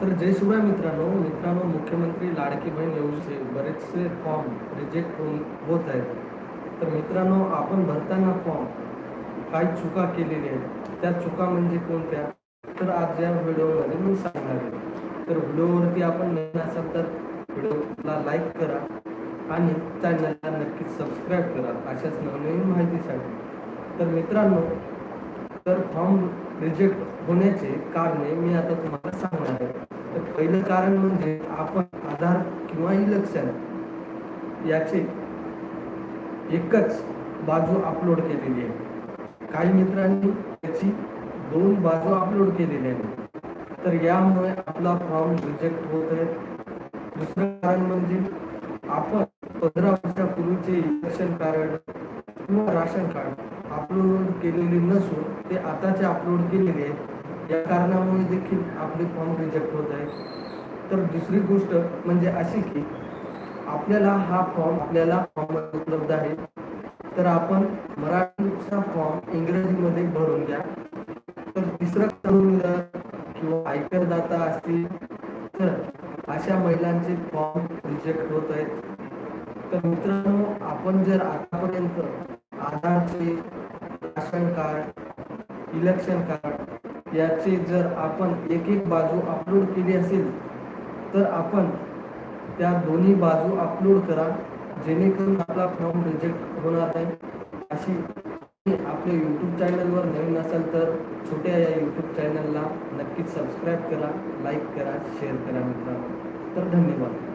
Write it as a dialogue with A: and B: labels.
A: तर जय शिवराय मित्रांनो. मित्रांनो मुख्यमंत्री लाडकी बहीण योजनेचे बरेचसे फॉर्म रिजेक्ट होऊन होत आहेत. तर मित्रांनो आपण भरताना फॉर्म काही चुका केलेल्या आहेत. त्या चुका म्हणजे कोणत्या? तर आज या व्हिडिओमध्ये मी सांगणार आहे. तर व्हिडिओवरती आपण नवीन असाल तर व्हिडिओला लाईक करा आणि चॅनलला नक्कीच सबस्क्राईब करा अशाच नवनवीन माहितीसाठी. तर मित्रांनो तर फॉर्म रिजेक्ट होण्याचे कारणे मी आता तुम्हाला सांगणार आहे. पहिलं कारण म्हणजे आपण आधार किंवा इलेक्शन याचे एकच बाजू अपलोड केलेली आहे. काही मित्रांनी त्याची दोन बाजू अपलोड केलेली आहे तर यामुळे आपला फॉर्म रिजेक्ट होत आहे. दुसरं कारण म्हणजे आपण पंधरा वर्षापूर्वीचे इलेक्शन कार्ड किंवा राशन कार्ड अपलोड केलेले नसून ते आताचे अपलोड केलेले आहेत. या कारणामुळे देखील आपले फॉर्म रिजेक्ट होत आहे. तर दुसरी गोष्ट म्हणजे अशी की आपल्याला हा फॉर्म आपल्याला फॉर्म उपलब्ध आहे. तर आपण मराठीचा फॉर्म इंग्रजीमध्ये भरून घ्या. तर तिसरं करून किंवा आयकरदाता असतील तर अशा महिलांचे फॉर्म रिजेक्ट होत आहेत. तर मित्रांनो आपण जर आतापर्यंत आधारचे राशन कार्ड इलेक्शन कार्ड याची जर आपण एक एक बाजू अपलोड केली असेल तर आपण त्या दोन्ही बाजू अपलोड करा जेणेकरून आपला फॉर्म रिजेक्ट होणार नाही. अशी आपल्या यूट्यूब चॅनलवर नवीन असाल तर छोट्या या यूट्यूब चॅनलला नक्कीच सबस्क्राईब करा लाईक करा शेअर करा मित्रांनो. तर धन्यवाद.